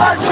가자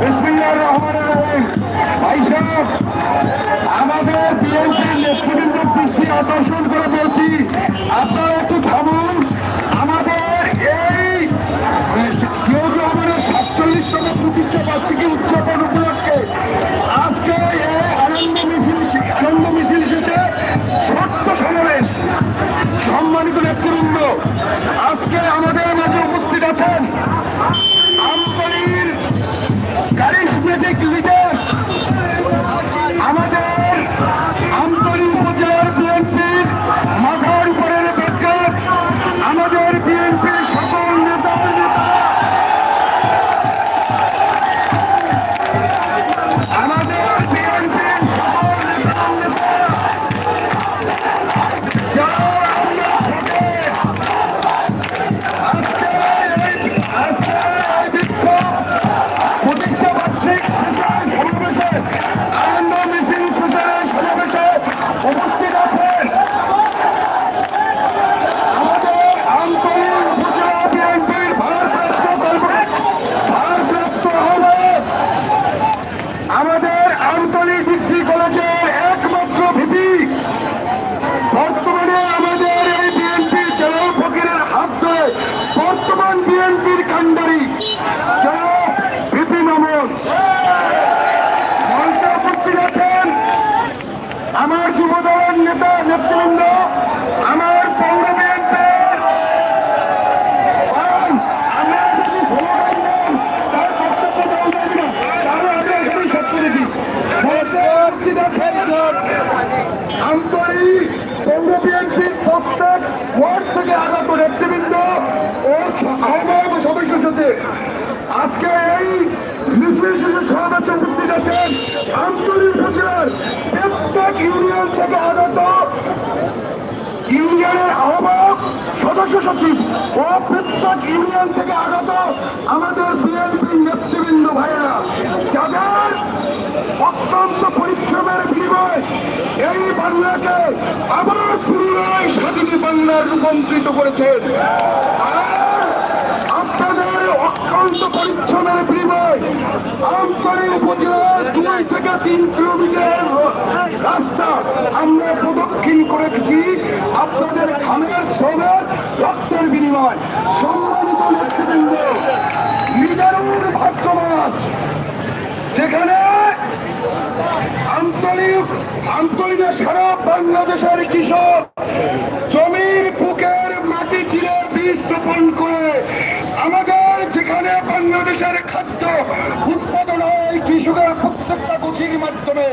বিসমিল্লাহির রহমানির রহিম। ভাই সাহেব, আমাদের দৃষ্টি আকর্ষণ করে বলছি আমাদের এই জিয়াউর রহমানের সাতচল্লিশতম প্রতিষ্ঠা বার্ষিকী উদযাপন আজকে আমাদের মাঝে উপস্থিত আছেন কারিশমেটিক লিডার আমাদের বিএনপির মাথার আমাদের বিএনপির সকল নেতা। আমাদের ইউনিয়ন থেকে আগত ইউনিয়নের আহ্বায়ক সদস্য সচিব ও প্রত্যেক ইউনিয়ন থেকে আগত আমাদের বিএনপির নেতৃবৃন্দ ভাইয়েরা, যাদের অত্যন্ত পরিশ্রমের বিনিময়ে এই বাংলাকে আবার পুনরায় স্বাধীন বাংলার রূপান্তরিত করেছেন আর আপনাদের অত্যন্ত পরিশ্রমের উপজেলার থেকে তিন কিলোমিটার রাস্তা আমরা প্রদক্ষিণ করেছি আপনাদের খামের শ্রমের রক্তের বিনিময়। সম্মানিত নেতৃবৃন্দ লিডারুর ভাগ্য মাস যেখানে আন্তরিক আন্তরিক সারা বাংলাদেশের কৃষক জমির বুকের মাটি চিরে বীজ রোপণ করে আমাদের যেখানে বাংলাদেশের খাদ্য উৎপাদন প্রত্যেকটা গুছির মাধ্যমে